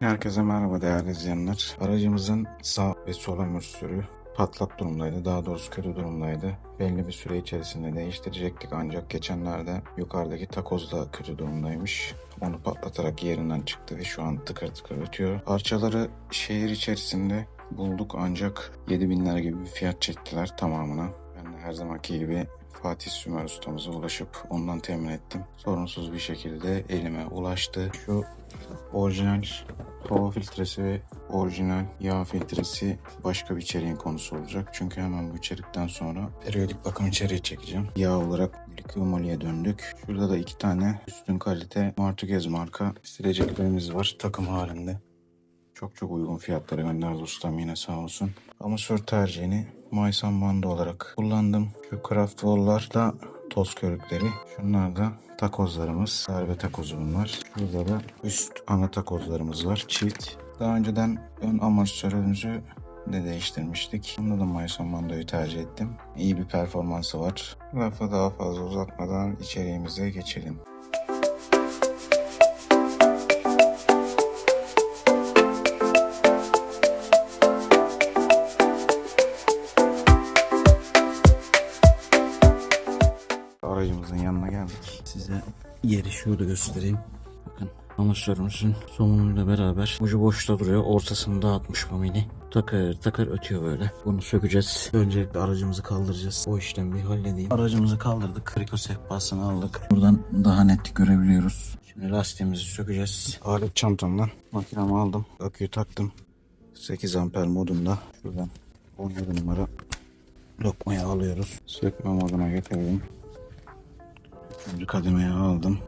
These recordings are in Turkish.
Herkese merhaba değerli izleyenler. Aracımızın sağ ve sol amortisörü patlak durumdaydı. Daha doğrusu kötü durumdaydı. Belli bir süre içerisinde değiştirecektik ancak geçenlerde yukarıdaki takoz da kötü durumdaymış. Onu patlatarak yerinden çıktı ve şu an tıkır tıkır ötüyor. Parçaları şehir içerisinde bulduk ancak 7000 lira gibi bir fiyat çektiler tamamına. Ben de her zamanki gibi Fatih Sümer ustamıza ulaşıp ondan temin ettim. Sorunsuz bir şekilde elime ulaştı. Şu orijinal hava filtresi ve orijinal yağ filtresi başka bir içeriğin konusu olacak. Çünkü hemen bu içerikten sonra periyodik bakım içeriği çekeceğim. Yağ olarak Liquimalia döndük. Şurada da iki tane üstün kalite Martuguez marka sileceklerimiz var takım halinde. Çok çok uygun fiyatlara gönderdi ustam yine sağ olsun. Amatör tercihini Maysan bandı olarak kullandım. Şu craft wall'lar da toz körükleri. Şunlar da takozlarımız. Darbe takozu bunlar. Şurada da üst ana takozlarımız var. Çift. Daha önceden ön amortisörümüzü de değiştirmiştik. Bunda da Mayson bandoyu tercih ettim. İyi bir performansı var. Lafı daha fazla uzatmadan içeriğimize geçelim. Yeri şöyle göstereyim. Bakın amatörümüzün somunuyla beraber ucu boşta duruyor. Ortasını dağıtmış bu mini. Takır takır ötüyor böyle. Bunu sökeceğiz. Öncelikle aracımızı kaldıracağız. O işlemi bir halledeyim. Aracımızı kaldırdık. Kriko sehpasını aldık. Buradan daha net görebiliyoruz. Şimdi lastiğimizi sökeceğiz. Alet çantamdan makinamı aldım. Aküyü taktım. 8 amper modunda. Şuradan 17 numara lokmayı alıyoruz. Sökme moduna getirdim. Üçüncü kademeye aldım.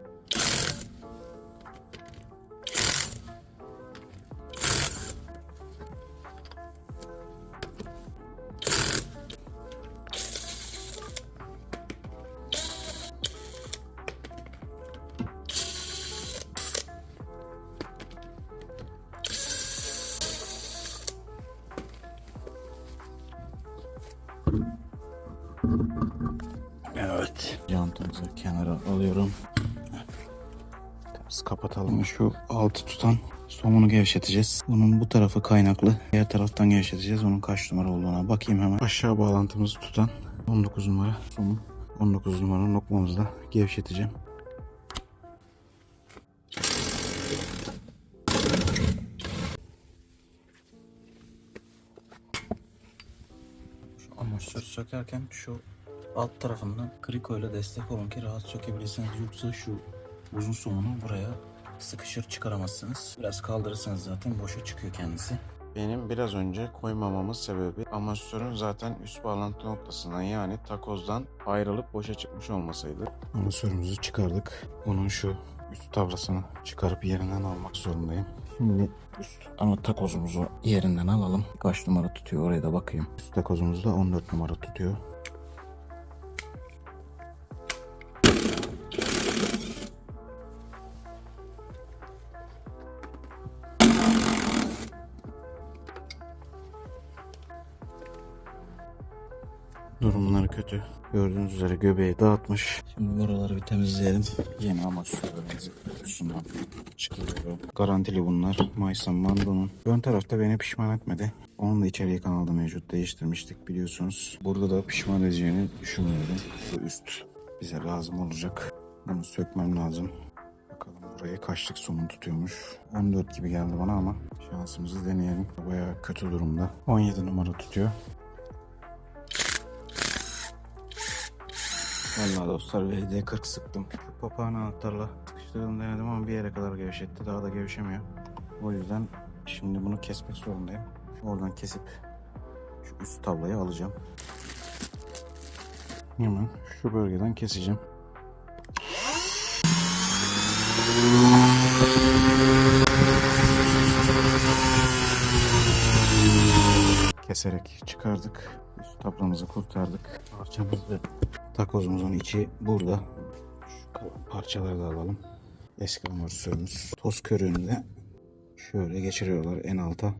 Alıyorum. Ters kapatalım. Şu altı tutan somunu gevşeteceğiz. Bunun bu tarafı kaynaklı. Diğer taraftan gevşeteceğiz. Onun kaç numara olduğuna bakayım hemen. Aşağı bağlantımızı tutan 19 numara somun. 19 numara nokmamızı da gevşeteceğim. Şu amortisörü sökerken şu alt tarafından kriko ile destek olun ki rahat sökebilirsiniz. Yoksa şu uzun somunu buraya sıkışır çıkaramazsınız. Biraz kaldırırsanız zaten boşa çıkıyor kendisi. Benim biraz önce koymamamın sebebi amortisörün zaten üst bağlantı noktasından yani takozdan ayrılıp boşa çıkmış olmasaydı. Amortisörümüzü çıkardık. Bunun şu üst tablasını çıkarıp yerinden almak zorundayım. Şimdi üst ana takozumuzu yerinden alalım. Kaç numara tutuyor oraya da bakayım. Üst takozumuz da 14 numara tutuyor. Durumları kötü. Gördüğünüz üzere göbeği dağıtmış. Şimdi buraları bir temizleyelim. Yeni ama sularımızı kutusundan çıkarıyorum. Garantili bunlar. Maysan Mando'nun. Ön tarafta beni pişman etmedi. Onun da içeriği kanalda mevcut. Değiştirmiştik biliyorsunuz. Burada da pişman edeceğini düşünmüyorum. Bu üst bize lazım olacak. Bunu sökmem lazım. Bakalım buraya kaçlık somun tutuyormuş. 14 gibi geldi bana ama şansımızı deneyelim. Bayağı kötü durumda. 17 numara tutuyor. Vallahi dostlar VD40 sıktım. Papağan anahtarla sıkıştırdım denedim ama bir yere kadar gevşetti. Daha da gevşemiyor. O yüzden şimdi bunu kesmek zorundayım. Oradan kesip şu üst tablayı alacağım. Hemen şu bölgeden keseceğim. Keserek çıkardık. Üst tablamızı kurtardık. Parçamızı Takozumuzun içi burada. Şu parçaları da alalım. Eski amortisörümüz. Toz körüğünü şöyle geçiriyorlar en alta.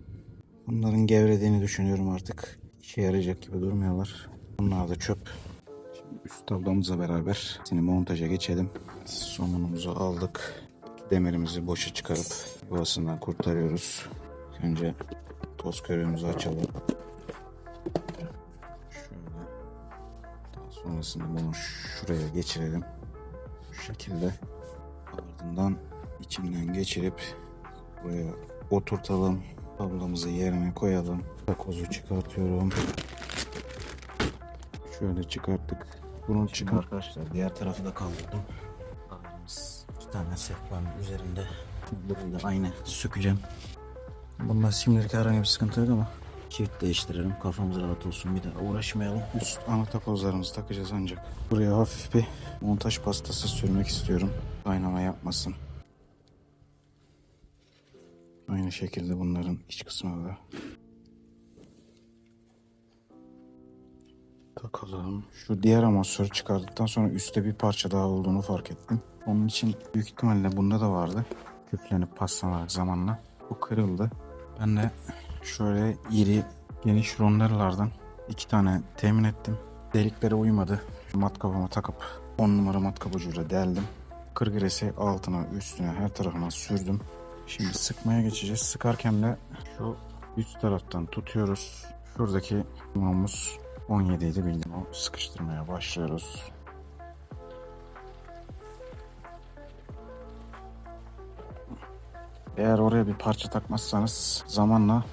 Bunların gevrediğini düşünüyorum artık. İşe yarayacak gibi durmuyorlar. Bunlar da çöp. Şimdi üst tablamızla beraber seni montaja geçelim. Somunumuzu aldık. demirimizi boşa çıkarıp yuvasından kurtarıyoruz. Önce toz körüğümüzü açalım. Sonrasında bunu şuraya geçirelim. Şu şekilde. Ardından içinden geçirip buraya oturtalım. Tablamızı yerine koyalım. Takozu çıkartıyorum. Şöyle çıkarttık. Bunu çıkar arkadaşlar. Diğer tarafı da kaldırdım. Arabamız iki tane sehpanın üzerinde. Burayı da aynı sökeceğim. Bunda şimdilik herhangi bir sıkıntı yok ama çift değiştirelim. Kafamız rahat olsun. Bir daha uğraşmayalım. Üst ana takozlarımızı takacağız ancak. Buraya hafif bir montaj pastası sürmek istiyorum. Kaynama yapmasın. Aynı şekilde bunların iç kısmına da takalım. Şu diğer amortisörü çıkardıktan sonra üstte bir parça daha olduğunu fark ettim. Onun için büyük ihtimalle bunda da vardı. Küflenip paslanarak zamanla. Bu kırıldı. Ben de şöyle iri geniş ronderlardan iki tane temin ettim. Deliklere uymadı. Şu matkabıma takıp 10 numara matkap ucuyla deldim. Kırgıresi altına üstüne her tarafına sürdüm. Şimdi sıkmaya geçeceğiz. Sıkarken de şu üst taraftan tutuyoruz. Şuradaki mumumuz 17 idi bildim o. Sıkıştırmaya başlıyoruz. Eğer oraya bir parça takmazsanız zamanla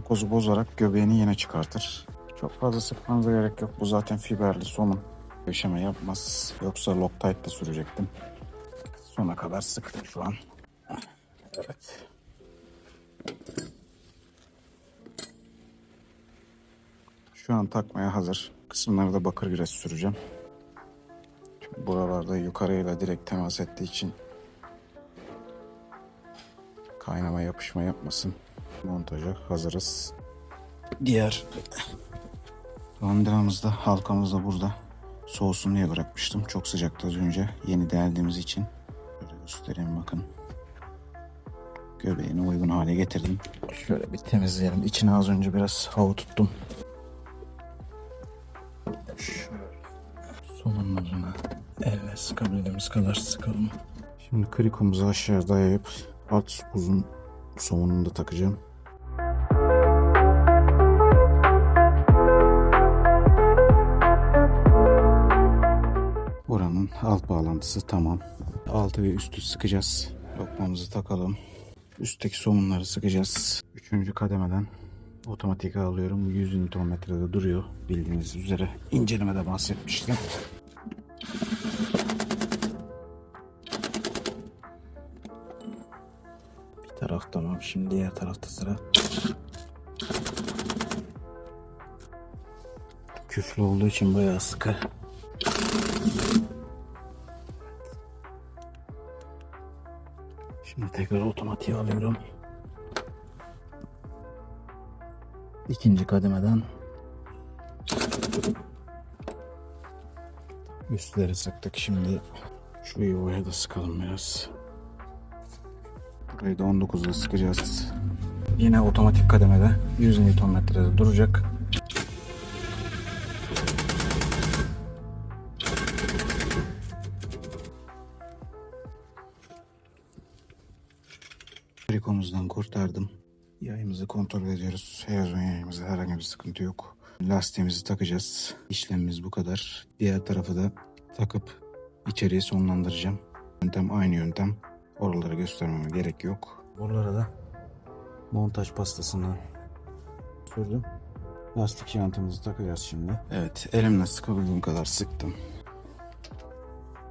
takozu bozarak göbeğini yine çıkartır. Çok fazla sıkmanıza gerek yok. Bu zaten fiberli somun. Gevşeme yapmaz. Yoksa Loctite'le sürecektim. Sona kadar sıktım şu an. Evet. Şu an takmaya hazır. Kısımları da bakır güreş süreceğim. Çünkü buralarda yukarıyla direkt temas ettiği için kaynama yapışma yapmasın. Montaja hazırız. Diğer Ronderamız da halkamız da burada. Soğusun diye bırakmıştım. Çok sıcaktı az önce. Yeni deldiğimiz için. Böyle göstereyim bakın. Göbeğine uygun hale getirdim. Şöyle bir temizleyelim. İçine az önce biraz hava tuttum. Şöyle sonunlarına elle sıkabildiğimiz kadar sıkalım. Şimdi krikomuzu aşağı dayayıp alt uzun somununu da takacağım. Alt bağlantısı tamam. Altı ve üstü sıkacağız. Lokmamızı takalım. Üstteki somunları sıkacağız. Üçüncü kademeden otomatik alıyorum. 100 Nm'de duruyor. Bildiğiniz üzere incelemede bahsetmiştim. Bir taraf tamam. Şimdi diğer tarafta sıra. Küflü olduğu için bayağı sıkı. Tekrar otomatiğe alıyorum. İkinci kademeden üstleri sıktık. Şimdi şu yuvaya da sıkalım biraz. Burayı da 19'da sıkacağız. Yine otomatik kademede 100 Nm'de duracak. Trikomuzdan kurtardım. Yayımızı kontrol ediyoruz. Heyazon yayımızda herhangi bir sıkıntı yok. Lastiğimizi takacağız. İşlemimiz bu kadar. Diğer tarafı da takıp içeriği sonlandıracağım. Yöntem aynı yöntem. Oraları göstermeme gerek yok. Buralara da montaj pastasını sürdüm. Lastik jantımızı takacağız şimdi. Evet elimle sıkabildiğim kadar sıktım.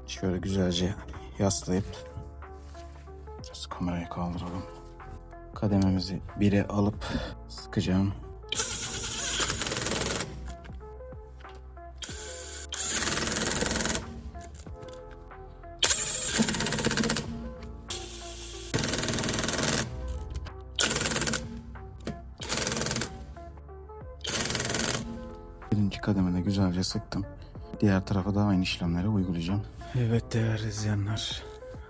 Şöyle güzelce yaslayıp Biraz kamerayı kaldıralım. Kadememizi bire alıp sıkacağım. Birinci kademede güzelce sıktım. Diğer tarafa da aynı işlemleri uygulayacağım. Evet değerli izleyenler.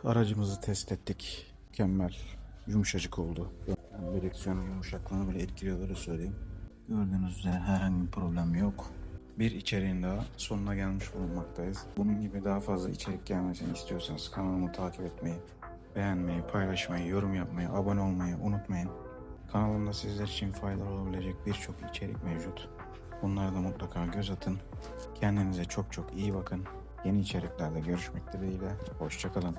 Aracımızı test ettik. Mükemmel yumuşacık oldu. Yani direksiyonun yumuşaklığını bile etkiliyor öyle söyleyeyim. Gördüğünüz üzere herhangi bir problem yok. Bir içeriğin daha sonuna gelmiş bulunmaktayız. Bunun gibi daha fazla içerik gelmesini istiyorsanız kanalımı takip etmeyi, beğenmeyi, paylaşmayı, yorum yapmayı, abone olmayı unutmayın. Kanalımda sizler için faydalı olabilecek birçok içerik mevcut. Bunlara da mutlaka göz atın. Kendinize çok çok iyi bakın. Yeni içeriklerde görüşmek dileğiyle. Hoşçakalın.